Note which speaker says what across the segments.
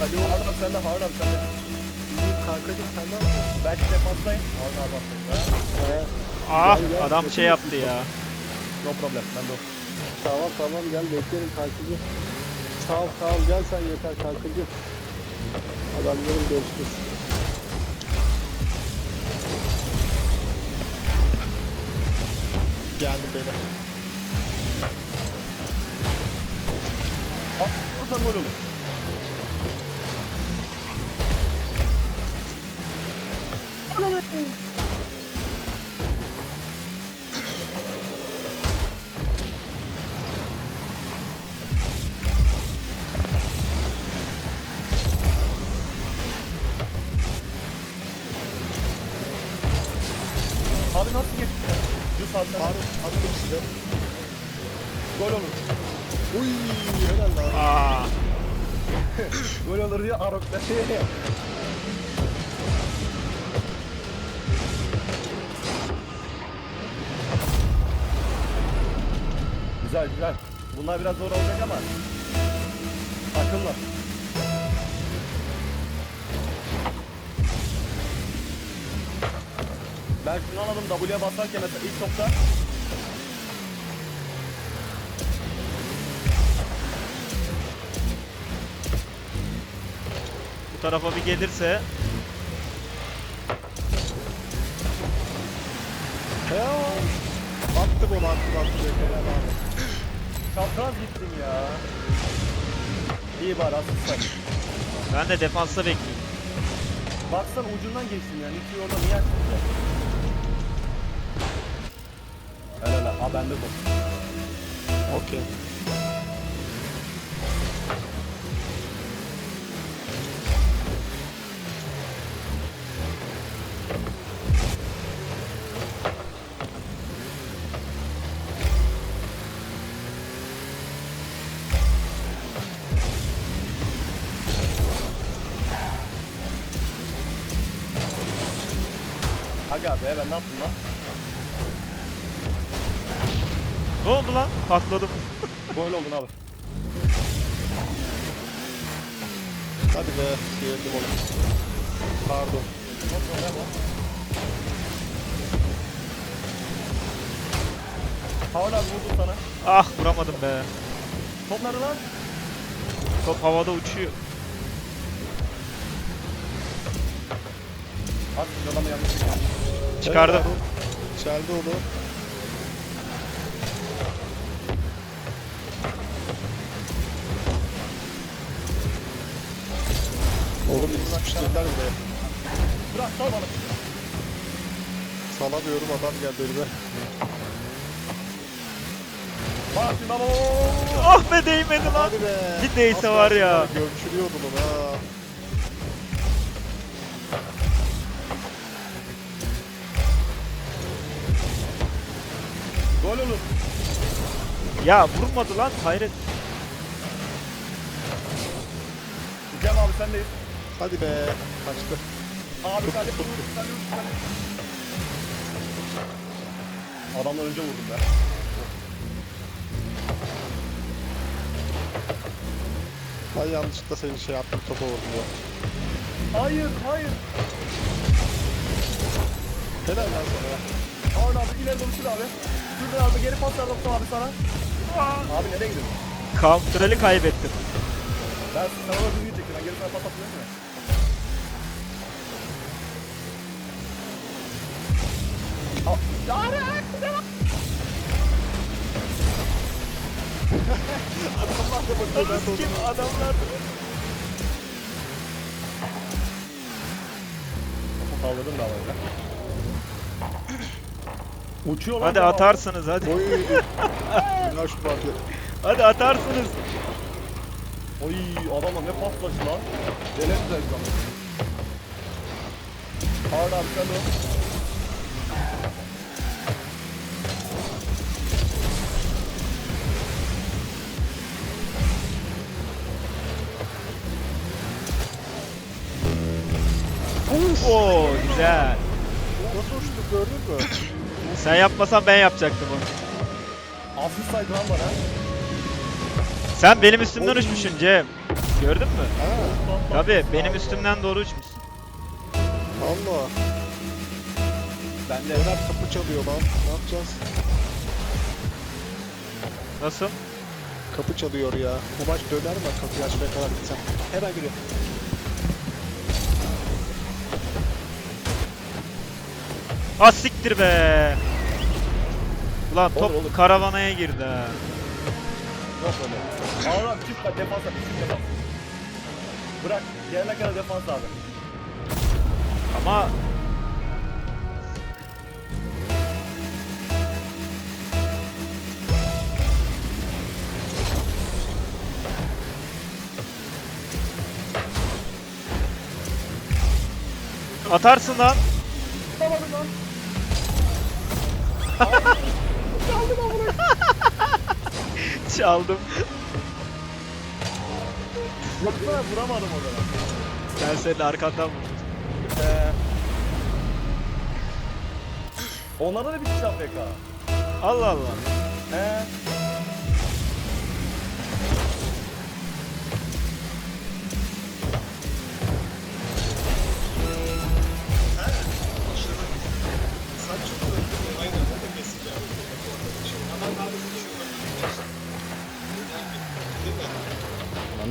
Speaker 1: Hadi Harun abi sen de Harun abi sen de.
Speaker 2: İyiyim kankacım sen ne yapıyorsun?
Speaker 1: Belki defanstayım. Harun abi.
Speaker 2: He,
Speaker 3: Ah
Speaker 2: Gel, gel,
Speaker 3: adam şey yaptı ya.
Speaker 1: No problem. Ben de
Speaker 2: tamam tamam gel beklerim kankacım. Sağ ol sağ ol gel sen yeter kankacım. Adamlarım görüşürüz. Geldim beyler.
Speaker 1: At. Buradan gol olur. Düz.
Speaker 2: Harun attım size.
Speaker 1: Gol olur.
Speaker 2: Uy helal lan.
Speaker 3: Aa.
Speaker 1: Gol olur diye Arok'ta. güzel güzel. Bunlar biraz zor olacak ama. Takımla. Ben şunu anladım W'ye basarken mesela ilk topta
Speaker 3: Bu tarafa bir gelirse
Speaker 2: Ya. Attım onu attım attım. Helal abi.
Speaker 1: çapraz gittim ya. İyi bari asistan.
Speaker 3: ben de defansta bekleyeyim.
Speaker 1: Baksana ucundan geçtim yani. Hiç orada niye açtın? Aa bende bu.
Speaker 2: Okey.
Speaker 1: Aga be ben ne yaptım lan?
Speaker 3: Ne oldu lan? Patladım.
Speaker 1: Gol oldun abi.
Speaker 2: Hadi be. Sıyırdım onu. Pardon.
Speaker 1: Havla abi vurdum sana.
Speaker 3: Ah vuramadım be.
Speaker 1: Top nerede lan?
Speaker 3: Top havada uçuyor.
Speaker 1: At adamı yanlış.
Speaker 3: Çıkardım.
Speaker 2: Çeldi onu. Oğlum bizi sıkıştırdılar bile.
Speaker 1: Bırak sal bana.
Speaker 2: Salamıyorum adam geldi önüme.
Speaker 1: Şimdi baba.
Speaker 3: Ah be değmedi lan.
Speaker 2: Hadi be.
Speaker 3: Bir değse var ya.
Speaker 2: onu ha.
Speaker 1: Gol olur.
Speaker 3: Ya vurmadı lan hayret.
Speaker 1: Cem abi sendeyiz.
Speaker 2: Hadi be. Kaçtı.
Speaker 1: Abi sen de vur, sen de vur, sen de. Adamdan önce vurdum ben.
Speaker 2: Ben yanlışlıkla senin şey yaptım topa vurdum ya.
Speaker 1: Hayır, hayır.
Speaker 2: Helal lan sana ya.
Speaker 1: Harun abi ileri doğru sür abi. Şuradan abi geri pas ver Doktor abi sana. Abi nereye gidiyorsun?
Speaker 3: Kontrolü kaybettim.
Speaker 1: Ben sana da düzgün çektim. Ben geri sana pas atmıyorum ya. Aa, Yare!
Speaker 3: Kim adamlar?
Speaker 1: Kaldırdım da havayla. Uçuyor lan.
Speaker 3: Hadi
Speaker 1: adam.
Speaker 3: atarsınız hadi.
Speaker 2: Oy. Günah şu parti.
Speaker 3: Hadi atarsınız.
Speaker 1: Oy adamla ne paslaşı lan. Deli güzel bir zaman.
Speaker 3: Oo güzel.
Speaker 2: Nasıl uçtu gördün mü?
Speaker 3: Sen yapmasan ben yapacaktım onu.
Speaker 1: Asist saydı lan bana.
Speaker 3: Sen benim üstümden uçmuşsun Cem. Gördün mü?
Speaker 2: Ha,
Speaker 3: Tabi benim üstümden doğru uçmuşsun.
Speaker 2: Allah.
Speaker 1: Ben de
Speaker 2: Beyler kapı çalıyor lan. Ne yapacağız?
Speaker 3: Nasıl?
Speaker 2: Kapı çalıyor ya. Bu maç döner mi kapıyı açmaya kadar gitsem? Hemen geliyor.
Speaker 3: Az siktir be. Ulan top
Speaker 1: Olur, olur.
Speaker 3: karavanaya girdi ha.
Speaker 1: yok öyle. Ağlam çift kat defans abi. Çift defans. Bırak. Gelene kadar defans abi.
Speaker 3: Ama Atarsın lan.
Speaker 1: Tutamadım lan.
Speaker 3: Çaldım.
Speaker 1: Baksana vuramadım o zaman.
Speaker 3: Ben senin arkandan vurdum.
Speaker 1: Ee, onlarda da bir kişi AFK.
Speaker 3: Allah Allah.
Speaker 1: He.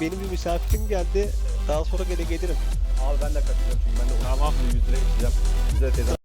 Speaker 2: benim bir misafirim geldi. Daha sonra gene gelirim.
Speaker 1: Abi ben de kaçacağım çünkü ben de
Speaker 3: Tamam.
Speaker 1: yüzüne gideceğim. Güzel teyze.